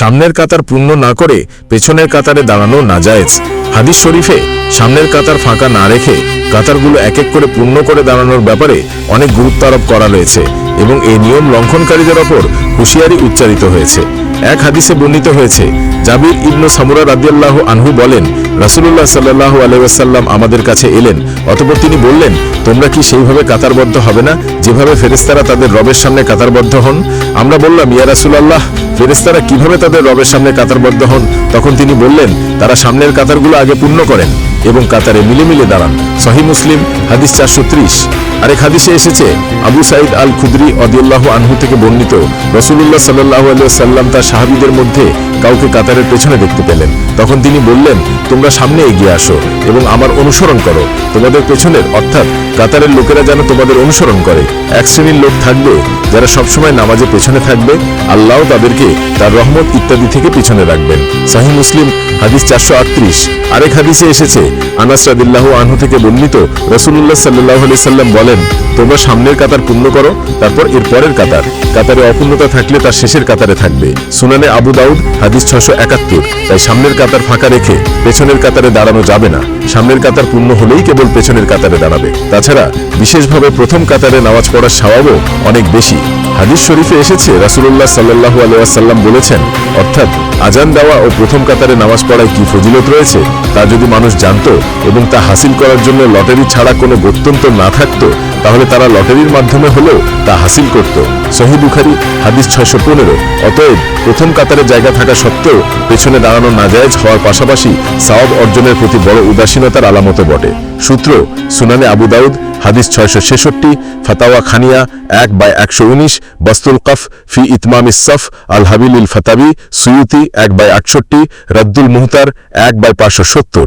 সামনের কাতার পূর্ণ না করে পেছনের কাতারে দাঁড়ানো না নাজায়েজ। হাদিস শরীফে সামনের কাতার ফাঁকা না রেখে কাতারগুলো এক এক করে পূর্ণ করে দাঁড়ানোর ব্যাপারে অনেক গুরুত্ব আরোপ করা রয়েছে এবং এই নিয়ম লঙ্ঘনকারীদের ওপর হুঁশিয়ারি উচ্চারিত হয়েছে। এক হাদিসে বর্ণিত হয়েছে, জাবির ইবনু সামুরা রাদিয়াল্লাহু আনহু বলেন, রাসূলুল্লাহ সাল্লাল্লাহু আলাইহি ওয়াসাল্লাম আমাদের কাছে এলেন, অতঃপর তিনি বললেন, তোমরা কি সেইভাবে কাতারবদ্ধ হবে না? যেভাবে ফেরেস্তারা তাদের রবের সামনে কাতারবদ্ধ হন? আমরা বললাম, ইয়া রাসূলুল্লাহ ফেরেশতারা কীভাবে তাদের রবের সামনে কাতারবদ্ধ হন, তখন তিনি বললেন, তারা সামনের কাতারগুলো আগে পূর্ণ করেন। এবং কাতারে মিলে মিলে দাঁড়ান। সহি মুসলিম, হাদিস চারশো ত্রিশ। আরেক হাদিসে এসেছে, আবু সাইদ আল খুদরি অদিউল্লাহ আনহু থেকে বর্ণিত রসুল্লাহ সাল্লাহ সাল্লাম তার সাহাবিদের মধ্যে কাউকে কাতারের পেছনে দেখতে পেলেন। তখন তিনি বললেন, তোমরা সামনে এগিয়ে আসো এবং আমার অনুসরণ করো। তোমাদের পেছনের, অর্থাৎ কাতারের লোকেরা যেন তোমাদের অনুসরণ করে। এক শ্রেণির লোক থাকবে যারা সবসময় নামাজে পেছনে থাকবে। আল্লাহ তাদেরকে তার রহমত ইত্যাদি থেকে পিছনে রাখবেন। সাহি মুসলিম, হাদিস চারশো আটত্রিশ। আরেক হাদিসে এসেছে আনাস রাদিল্লাহ আনহু থেকে বর্ণিত রসুল্লাহ সাল্লাহ আলি সাল্লাম বলেন, তোমরা সামনের কাতার পূর্ণ করো, তারপর কাতার। কাতারে অপূর্ণতা থাকলে তার শেষের কাতারে থাকবে। সুনানে আবু দাউদ, হাদিস ছশো একাত্তর। তাই সামনের কাতার ফাঁকা রেখে পেছনের কাতারে দাঁড়ানো যাবে না। সামনের কাতার পূর্ণ হলেই কেবল পেছনের কাতারে দাঁড়াবে। তাছাড়া, বিশেষভাবে প্রথম কাতারে নামাজ পড়ার স্বভাবও অনেক বেশি। হাদিস শরীফে এসেছে রাসুল্লাহ সাল্লাহু আলাইসাল্লাম বলেছেন, অর্থাৎ আজান দেওয়া ও প্রথম কাতারে নামাজ পড়ায় কি ফজিলত রয়েছে, তা যদি মানুষ জানতো এবং তা হাসিল করার জন্য লটারি ছাড়া কোনো গত্যন্তর না থাকতো, তাহলে তারা লটারির মাধ্যমে হলেও তা হাসিল করত। সহি বুখারি, হাদিস ছয়শো পনেরো। অতএব প্রথম কাতারে জায়গা থাকা সত্ত্বেও পেছনে দাঁড়ানো নাজায়েজ হওয়ার পাশাপাশি সাওয়াব অর্জনের প্রতি বড় উদাসীনতার আলামতে বটে। সূত্র সুনানে আবু দাউদ হাদিস ছয়শো ছেষট্টি, ফাতাওয়া খানিয়া এক বাই একশো উনিশ, বস্তুল কফ ফি ইতমাম ইসফ আল হাবিল ইল ফাতাবি, সুয়ুতি এক বাই আটষট্টি, রদ্দুল মুহতার এক বাই পাঁচশো সত্তর।